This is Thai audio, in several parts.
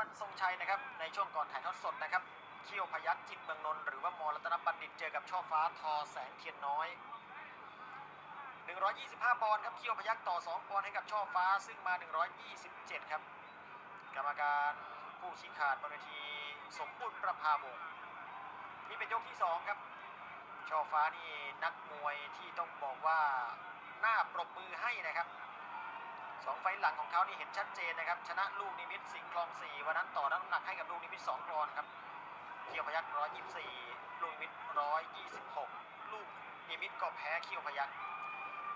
วันทรงชัยนะครับในช่วงก่อนถ่ายทอดสดนะครับเขี้ยวพยัคฆ์จิตเมืองนนท์หรือว่ามอรัตนบัณฑิตเจอกับช่อฟ้าทอแสงเทียนน้อย 125 ปอนด์ครับเขี้ยวพยัคฆ์ต่อ 2 ปอนด์ให้กับช่อฟ้าซึ่งมา 127 ครับ กรรมการผู้ชี้ขาดบนเวทีสมบูรณ์ประภาวงนี่เป็นยกที่ 2 ครับ ช่อฟ้านี่นักมวยที่ต้องบอกว่า น่าปรบมือให้นะครับ สองไฟล์หลังของเขานี่เห็นชัดเจนนะครับ ชนะลูกนิมิตสิงห์คลองสี่วันนั้นต่อน้ำหนักให้กับลูกนิมิตสองปอนครับเคียวพยักร้อยยี่สี่ลูกนิมิตร้อยยี่สิบหกลูกนิมิตก็แพ้เคียวพยัก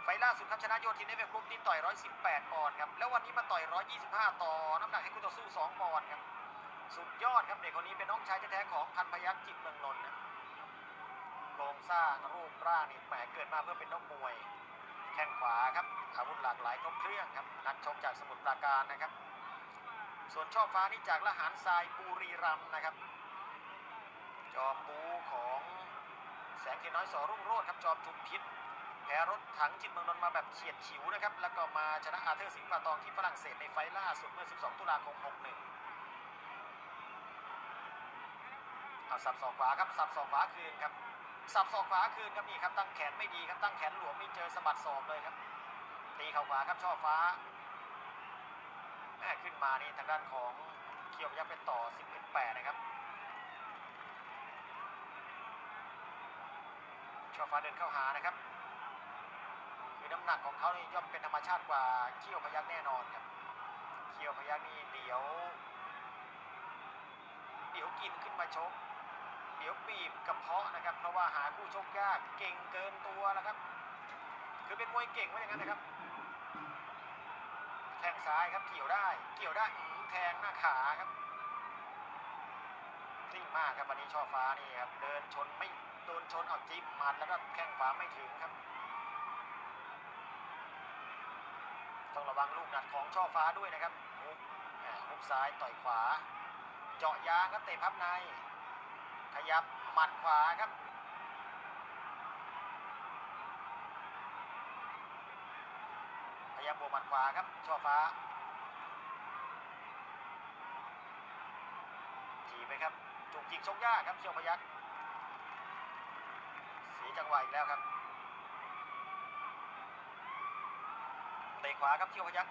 ไฟล่าสุดครับชนะโยธินเอฟเอฟกรุ๊ปที่ต่อยร้อยสิบแปดปอนด์ครับแล้ววันนี้มาต่อยร้อยยี่สิบห้าต่อน้ำหนักให้คู่ต่อสู้สองปอนด์ครับสุดยอดครับเด็กคนนี้เป็นน้องชายแท้ๆของพันพยักจิตเมืองนนท์นะโครงสร้างรูปร่างนี่แหมเกิดมาเพื่อเป็นนักมวย ครับอาวุธหลากหลายครบเครื่องครับนักชกจากสมุทรปราการนะครับ ส่วนช่อฟ้านี่จากละหารทรายบุรีรัมนะครับ จอมบูของแสงเทียนน้อยสอรุ่งโรจน์ครับจอมจุมพิษแพ้รถถังจิตเมืองนนท์มาแบบเฉียดฉิวนะครับ แล้วก็มาชนะอาเธอร์สิงห์ปาตองที่ฝรั่งเศสในไฟล่าสุดเมื่อ 12 ตุลาคม 61 เอาสับสองขวาครับสับสองขวาคืนครับสับศอกขวาคืนครับนี่ครับตั้งแขนไม่ดีครับตั้งแขนหลวมไม่เจอสะบัดศอกเลยครับ ตีเข่าขวาครับช่อฟ้าแม่ขึ้นมานี่ทางด้านของเขียวยักเป็นต่อ 11 8 นะครับช่อฟ้าเดินเข้าหานะครับ คือน้ำหนักของเขานี่ย่อมเป็นธรรมชาติกว่าเขี้ยวพยักแน่นอนครับเขี้ยวพยักนี่เดี๋ยว เดี๋ยวกินขึ้นมาชก เดี๋ยวบีบกระเพาะนะครับ เพราะว่าหาคู่ชกยากเก่งเกินตัวนะครับ คือเป็นมวยเก่งไว้อย่างนั้นนะครับ แข้งซ้ายครับเกี่ยวได้ เกี่ยวได้แทงหน้าขาครับทิ้งมากครับวันนี้ช่อฟ้านี่ครับเดินชนไม่โดนชนเอาจิ้มหมัดแล้วก็แข้งขวาไม่ถึงครับต้องระวังลูกหนัดของช่อฟ้าด้วยนะครับฮุกฮุกซ้ายต่อยขวา เจาะยางครับเตะพับใน ขยับหมัดขวาครับ ยายามบวกหมัดขวาครับช่อฟ้าจีไปครับจุกจิกชกยากครับเชียวพยักเสียจังหวะอีกแล้วครับเตะขวาครับเชียวพยัก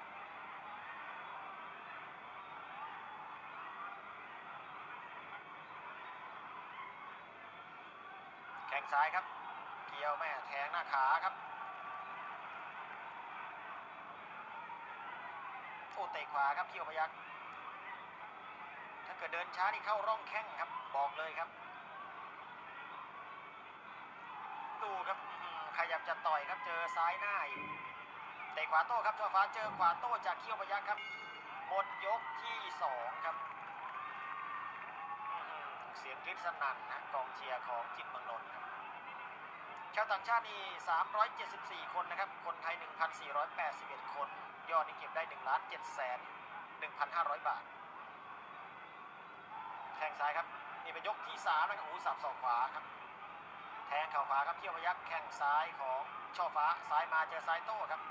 แข้งซ้ายครับ เกี่ยวแม่แทงหน้าขาครับ โอ้เตะขวาครับเกี่ยวพยักถ้าเกิดเดินช้านี่เข้าร่องแข้งครับบอกเลยครับ ดูครับอื้อหือขยับจะต่อยครับเจอซ้ายหน้าอีกเตะขวาโต้ครับชอฟ้าเจอขวาโต้จากเขียวพยักครับหมดยกที่สองครับเสียงกรี๊ดสนั่นนะกองเชียร์ของจิตเมืองนนท์ครับ ชาวต่างชาตินี่374 คนนะครับ คนไทย 1,481 คน ยอดนี่เก็บได้1ล้าน7แสน1,500 บาท แทงซ้ายครับ นี่เป็นยกที่3นะครับโอ้โหสับศอกขวาครับ แทงเข่าขวาครับเที่ยวพยักแข้งซ้ายของช่อฟ้า ซ้ายมาเจอซ้ายโต้ครับ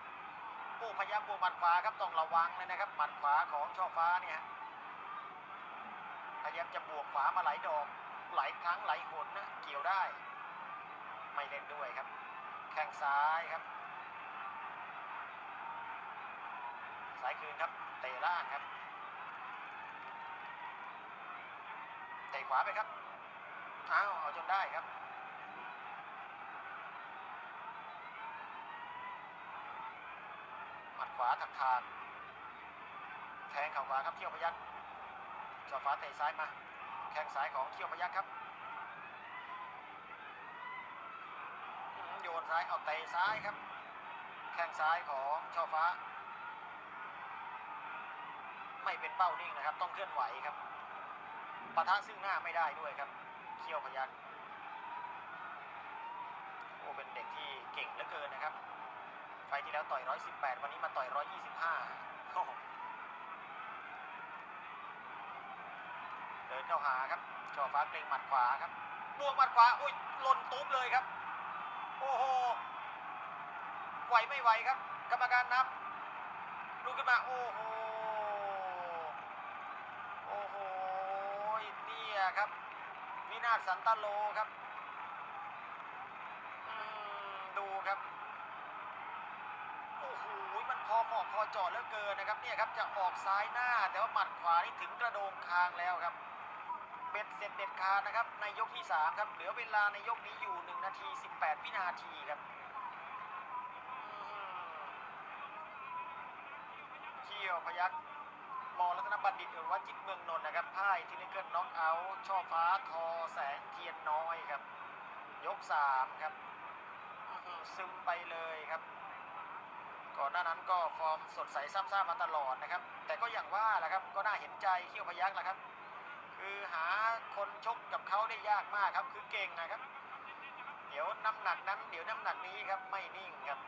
โอ้พยักบวกหมัดขวาครับต้องระวังเลยนะครับ หมัดขวาของช่อฟ้าเนี่ยฮะพยายามจะบวกขวามาหลายดอก หลายครั้งหลายหนนะเกี่ยวได้ ไม่เล่นด้วยครับ แข้งซ้ายครับซ้ายคืนครับเตะล่างครับเตะขวาไปครับอ้าวเอาจนได้ครับหมัดขวาถักทางแทงเข่าขวาครับเขี้ยวพยักจอฟ้าเตะซ้ายมา แข้งซ้ายของเขี้ยวพยักครับ อื้อหือโย นซ้ายเอาเตะซ้ายครับ แข้งซ้ายของช่อฟ้า ไม่เป็นเป้านิ่งนะครับ ต้องเคลื่อนไหวครับปะทะซึ่งหน้าไม่ได้ด้วยครับเขี้ยวพยักโอ้เป็นเด็กที่เก่งเหลือเกินนะครับ ไฟที่แล้วต่อย 118 วันนี้มาต่อย 125โอ้เดินเข้าหาครับช่อฟ้าเกรงหมัดขวาครับบวกหมัดขวา อุ้ยหล่นตุ๊บเลยครับ ไหวไม่ไหวครับ กรรมการนับลุกขึ้นมา โอ้โห โอ้โหนี่ครับ วินาศสันตโลครับดูครับ โอ้โห มันพอเหมาะพอจอดเหลือเกินนะครับ เนี่ยครับจะออกซ้ายหน้า แต่ว่าหมัดขวานี่ถึงกระโดงคางแล้วครับเบ็ดเสร็จเด็ดขาดนะครับ ในยกที่ 3 ครับ เหลือเวลาในยกนี้อยู่ 1 นาที 18 วินาทีครับอื้อหื เขี้ยวพยักมอรัตนบัณฑิตหรือว่าจิตเมืองนนท์นะครับพ่ายที่นิเกิลน็อกเอาท์ช่อฟ้าทอแสงเทียนน้อยครับ ยก3ครับซึมไปเลยครับ ก่อนหน้านั้นก็ฟอร์มสดใสซ้ำซ่ามาตลอดนะครับ แต่ก็อย่างว่าแหละครับก็น่าเห็นใจเขี้ยวพยักแหละครับ คือหาคนชกกับเขาได้ยากมากครับ คือเก่งนะครับ เดี๋ยวน้ำหนักนั้น เดี๋ยวน้ำหนักนี้ครับไม่นิ่งครับ